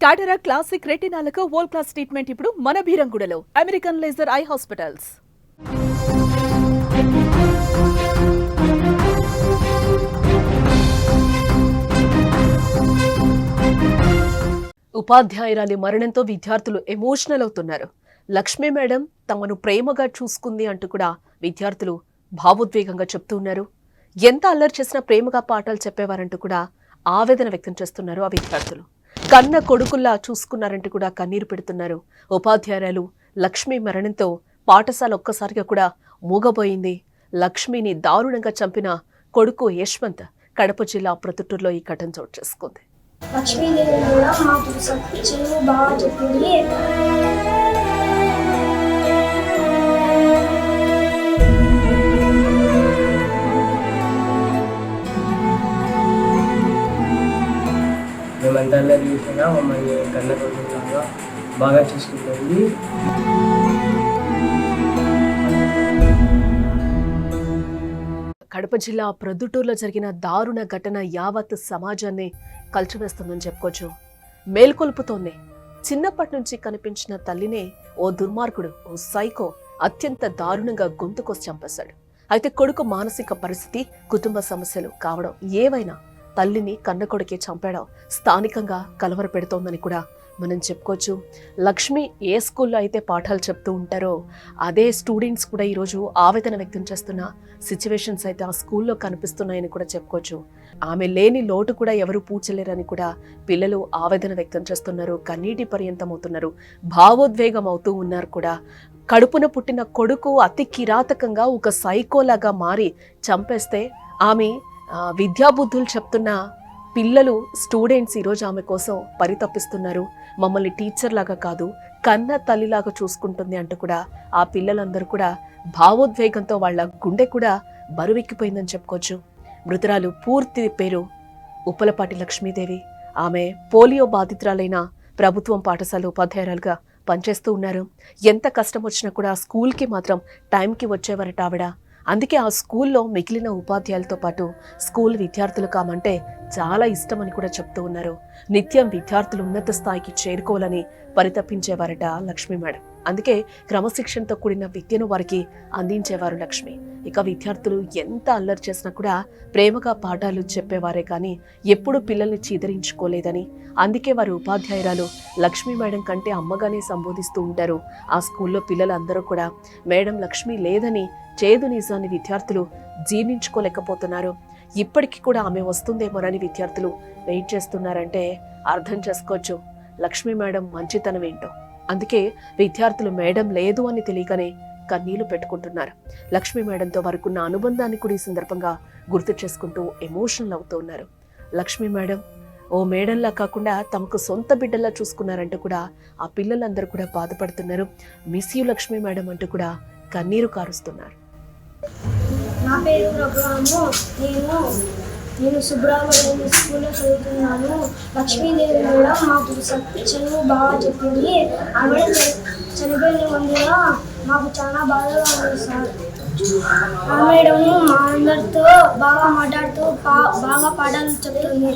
టాటరా classic రెటినాలకు world class treatment ఇప్పుడు మన బీరంగుడలో అమెరికన్ లేజర్ ఐ హాస్పిటల్స్ ఉపాధ్యాయురాలి మరణంతో విద్యార్థులు ఎమోషనల్ అవుతున్నారు. లక్ష్మీ మేడం తమను ప్రేమగా చూసుకుంది అంటూ కూడా విద్యార్థులు భావోద్వేగంగా చెప్తూ ఉన్నారు. ఎంత అల్లరి చేసినా ప్రేమగా పాఠాలు చెప్పేవారంటూ కూడా ఆవేదన వ్యక్తం చేస్తున్నారు ఆ విద్యార్థులు. కన్న కొడుకుల్లా చూసుకున్నారంటూ కూడా కన్నీరు పెడుతున్నారు. ఉపాధ్యాయురాలు లక్ష్మి మరణంతో పాఠశాల ఒక్కసారిగా కూడా మూగబోయింది. లక్ష్మిని దారుణంగా చంపిన కొడుకు యశ్వంత్ కడప జిల్లా ప్రొద్దుటూరులో ఈ ఘటన చోటు చేసుకుంది. లక్ష్మీదేవి కూడా మాకు బాగా చెప్పింది మేమంతా అల్లరి చేసినా మమ్మల్ని కన్న బాగా చూసుకుంటుంది. కడప జిల్లా ప్రొద్దుటూరులో జరిగిన దారుణ ఘటన యావత్ సమాజాన్ని కలిచివేస్తుందని చెప్పుకోవచ్చు. మేల్కొల్పుతోంది. చిన్నప్పటి నుంచి కనిపించిన తల్లినే ఓ దుర్మార్గుడు ఓ సైకో అత్యంత దారుణంగా గొంతుకొసి చంపేశాడు. అయితే కొడుకు మానసిక పరిస్థితి కుటుంబ సమస్యలు కావడం ఏవైనా తల్లిని కన్న కొడుకే చంపేయడం స్థానికంగా కలవర పెడుతోందని కూడా మనం చెప్పుకోవచ్చు. లక్ష్మి ఏ స్కూల్లో అయితే పాఠాలు చెప్తూ ఉంటారో అదే స్టూడెంట్స్ కూడా ఈరోజు ఆవేదన వ్యక్తం చేస్తున్న సిచ్యువేషన్స్ అయితే ఆ స్కూల్లో కనిపిస్తున్నాయని కూడా చెప్పుకోవచ్చు. ఆమె లేని లోటు కూడా ఎవరు పూడ్చలేరని కూడా పిల్లలు ఆవేదన వ్యక్తం చేస్తున్నారు. కన్నీటి పర్యంతం అవుతున్నారు భావోద్వేగం అవుతూ ఉన్నారు కూడా. కడుపున పుట్టిన కొడుకు అతి కిరాతకంగా ఒక సైకోలాగా మారి చంపేస్తే ఆమె విద్యాబుద్ధులు చెప్తున్న పిల్లలు స్టూడెంట్స్ ఈరోజు ఆమె కోసం పరితపిస్తున్నారు. మమ్మల్ని టీచర్ లాగా కాదు కన్న తల్లిలాగా చూసుకుంటుంది అంటూ కూడా ఆ పిల్లలందరూ కూడా భావోద్వేగంతో వాళ్ళ గుండె కూడా బరువెక్కిపోయిందని చెప్పుకోవచ్చు. మృతురాలు పూర్తి పేరు ఉప్పలపాటి లక్ష్మీదేవి. ఆమె పోలియో బాధితురాలైన ప్రభుత్వం పాఠశాల ఉపాధ్యాయురాలుగా పనిచేస్తూ ఉన్నారు. ఎంత కష్టం వచ్చినా కూడా స్కూల్కి మాత్రం టైంకి వచ్చేవారట ఆవిడ. అందుకే ఆ స్కూల్లో మిగిలిన ఉపాధ్యాయులతో పాటు స్కూల్ విద్యార్థులు కామంటే చాలా ఇష్టం అని కూడా చెప్తూ ఉన్నారు. నిత్యం విద్యార్థులు ఉన్నత స్థాయికి చేరుకోవాలని పరితపించేవారట లక్ష్మీ మేడం. అందుకే క్రమశిక్షణతో కూడిన విద్యను వారికి అందించేవారు లక్ష్మి. ఇక విద్యార్థులు ఎంత అల్లరి చేసినా కూడా ప్రేమగా పాఠాలు చెప్పేవారే కానీ ఎప్పుడు పిల్లల్ని చీదరించుకోలేదని. అందుకే వారి ఉపాధ్యాయురాలు లక్ష్మీ మేడం కంటే అమ్మగానే సంబోధిస్తూ ఉంటారు. ఆ స్కూల్లో పిల్లలందరూ కూడా మేడం లక్ష్మి లేదని చేదు నిజాన్ని విద్యార్థులు జీర్ణించుకోలేకపోతున్నారు. ఇప్పటికీ కూడా ఆమె వస్తుందేమోనని విద్యార్థులు వెయిట్ చేస్తున్నారంటే అర్థం చేసుకోవచ్చు. లక్ష్మీ మేడం మంచితనం ఏంటో. అందుకే విద్యార్థులు మేడం లేదు అని తెలియగానే కన్నీళ్ళు పెట్టుకుంటున్నారు. లక్ష్మీ మేడంతో వారికున్న అనుబంధాన్ని కూడా ఈ సందర్భంగా గుర్తు చేసుకుంటూ ఎమోషనల్ అవుతూ ఉన్నారు. లక్ష్మీ మేడం ఓ మేడంలా కాకుండా తమకు సొంత బిడ్డల్లా చూసుకున్నారంటూ కూడా ఆ పిల్లలందరూ కూడా బాధపడుతున్నారు. మిస్ యూ లక్ష్మీ మేడం అంటూ కూడా కన్నీరు కారుస్తున్నారు. నా పేరు ప్రభురాము. నేను నేను సుబ్రహ్మణ్యం స్కూల్లో చదువుతున్నాను. లక్ష్మీదేవి కూడా మాకు చదువు బాగా చెప్పింది. ఆవిడ చనిపోయిన మందుల మాకు చాలా బాధగా ఉంది సార్. ఆ మేడం మా అందరితో బాగా మాట్లాడుతూ బాగా పాఠాలు చెప్తుంది.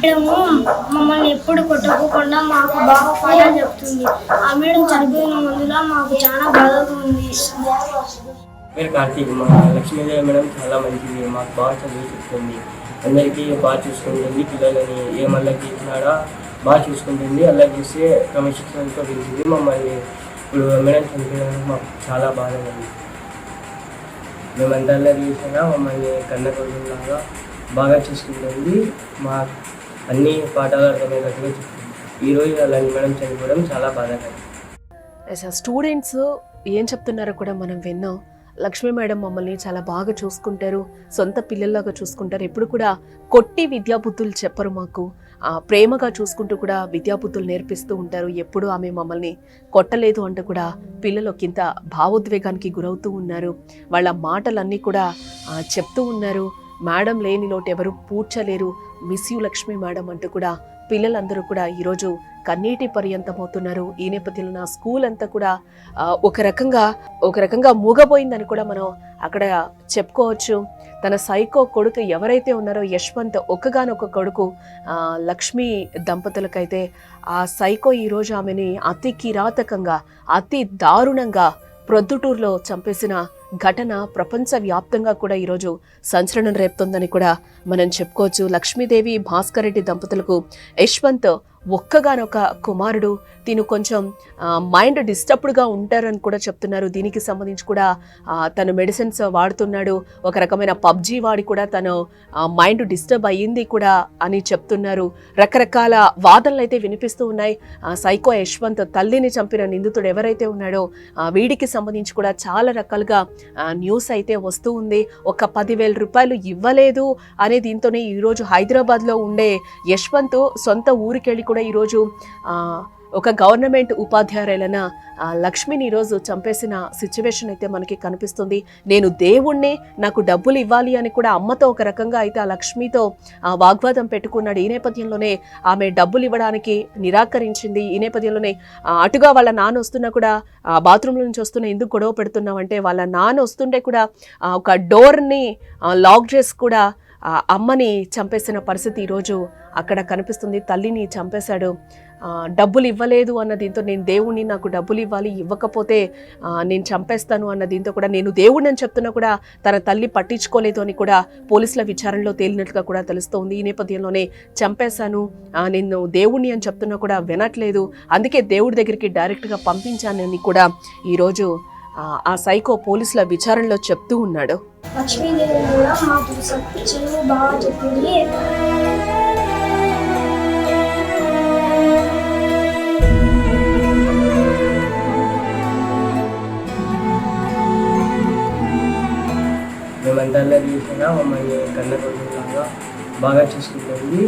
మేడము మమ్మల్ని ఎప్పుడు కొట్టుకోకుండా మాకు బాగా పాఠాలు చెప్తుంది. ఆ మేడం చనిపోయిన మందుల మాకు చాలా బాధగా ఉంది. పేరు కార్తీక్ మా లక్ష్మీదేవి మేడం చాలా మంచిది. మాకు బాగా చదువు చెప్తుంది. అందరికీ బాగా చూసుకుంటుంది. పిల్లలని ఏ మళ్ళీ ఇచ్చినాడా బాగా చూసుకుంటుంది. అలా చేస్తే క్రమశిక్షణతో పిలిచింది మమ్మల్ని ఇప్పుడు మేడం చనిపోయినందుకు మాకు చాలా బాధగా ఉంది. మేమంతా అల్లరి చేసినా మమ్మల్ని కన్న కొడుకులాగా బాగా చూసుకుంటుంది. మా అన్ని పాఠాలు అర్థమయ్యేటట్టుగా చెప్తుంది. ఈరోజు అలాంటి మేడం చనిపోవడం చాలా బాధాకరం. స్టూడెంట్స్ ఏం చెప్తున్నారో కూడా మనం విన్నాం. లక్ష్మీ మేడం మమ్మల్ని చాలా బాగా చూసుకుంటారు సొంత పిల్లల్లాగా చూసుకుంటారు. ఎప్పుడు కూడా కొట్టి విద్యాబుద్ధులు చెప్పరు మాకు. ప్రేమగా చూసుకుంటూ కూడా విద్యాబుద్ధులు నేర్పిస్తూ ఉంటారు. ఎప్పుడు ఆమె మమ్మల్ని కొట్టలేదు అంటూ కూడా పిల్లలు కింద భావోద్వేగానికి గురవుతూ ఉన్నారు. వాళ్ళ మాటలన్నీ కూడా చెప్తూ ఉన్నారు. మేడం లేని లోటు ఎవరు పూడ్చలేరు. మిస్ యూ లక్ష్మీ మేడం అంటూ కూడా పిల్లలందరూ కూడా ఈరోజు కన్నీటి పర్యంతమవుతున్నారు. ఈ నేపథ్యంలో నా స్కూల్ అంతా కూడా ఒక రకంగా ఒక రకంగా మూగపోయిందని కూడా మనం అక్కడ చెప్పుకోవచ్చు. తన సైకో కొడుకు ఎవరైతే ఉన్నారో యశ్వంత్ ఒక్కగానొక్క కొడుకు లక్ష్మీ లక్ష్మి దంపతులకైతే ఆ సైకో ఈరోజు ఆమెని అతి కిరాతకంగా అతి దారుణంగా ప్రొద్దుటూరులో చంపేసిన ఘటన ప్రపంచవ్యాప్తంగా కూడా ఈరోజు సంచలనం రేపుతోందని కూడా మనం చెప్పుకోవచ్చు. లక్ష్మీదేవి భాస్కర్ రెడ్డి దంపతులకు యశ్వంత్ ఒక్కగానొక కుమారుడు. తిను కొంచెం మైండ్ డిస్టర్బ్డ్గా ఉంటారని కూడా చెప్తున్నారు. దీనికి సంబంధించి కూడా తను మెడిసిన్స్ వాడుతున్నాడు. ఒక రకమైన పబ్జీ వాడి కూడా తను మైండ్ డిస్టర్బ్ అయ్యింది కూడా అని చెప్తున్నారు. రకరకాల వాదనలు అయితే వినిపిస్తూ ఉన్నాయి. సైకో యశ్వంత్ తల్లిని చంపిన నిందితుడు ఎవరైతే ఉన్నాడో వీడికి సంబంధించి కూడా చాలా రకాలుగా న్యూస్ అయితే వస్తూ ఉంది. ఒక పదివేల రూపాయలు ఇవ్వలేదు అనే దీంతోనే ఈరోజు హైదరాబాద్లో ఉండే యశ్వంత్ సొంత ఊరికెళ్ళి కూడా ఈరోజు ఒక గవర్నమెంట్ ఉపాధ్యాయులైన లక్ష్మిని ఈరోజు చంపేసిన సిచ్యువేషన్ అయితే మనకి కనిపిస్తుంది. నేను దేవుణ్ణి నాకు డబ్బులు ఇవ్వాలి అని కూడా అమ్మతో ఒక రకంగా అయితే ఆ లక్ష్మితో వాగ్వాదం పెట్టుకున్నాడు. ఈ నేపథ్యంలోనే ఆమె డబ్బులు ఇవ్వడానికి నిరాకరించింది. ఈ నేపథ్యంలోనే అటుగా వాళ్ళ నాన్న వస్తున్నా కూడా ఆ, బాత్రూమ్ నుంచి వస్తున్న ఎందుకు గొడవ పెడుతున్నామంటే వాళ్ళ నాన్న వస్తుంటే కూడా ఒక డోర్ని లాక్ చేసి కూడా అమ్మని చంపేసిన పరిస్థితి ఈరోజు అక్కడ కనిపిస్తుంది. తల్లిని చంపేశాడు. డబ్బులు ఇవ్వలేదు అన్న దీంతో నేను దేవుణ్ణి నాకు డబ్బులు ఇవ్వాలి ఇవ్వకపోతే నేను చంపేస్తాను అన్న దీంతో కూడా నేను దేవుణ్ణి అని చెప్తున్నా కూడా తన తల్లి పట్టించుకోలేదు అని కూడా పోలీసుల విచారణలో తేలినట్లుగా కూడా తెలుస్తోంది. ఈ నేపథ్యంలోనే చంపేశాను నేను దేవుణ్ణి అని చెప్తున్నా కూడా వినట్లేదు. అందుకే దేవుడి దగ్గరికి డైరెక్ట్గా పంపించానని కూడా ఈరోజు ఆ, సైకో పోలీసుల విచారణలో చెప్తూ ఉన్నాడు. లక్ష్మీదేవి కూడా మాకు బాగా చెప్పింది. మమ్మల్ని కన్న బాగా చూసుకుంటుంది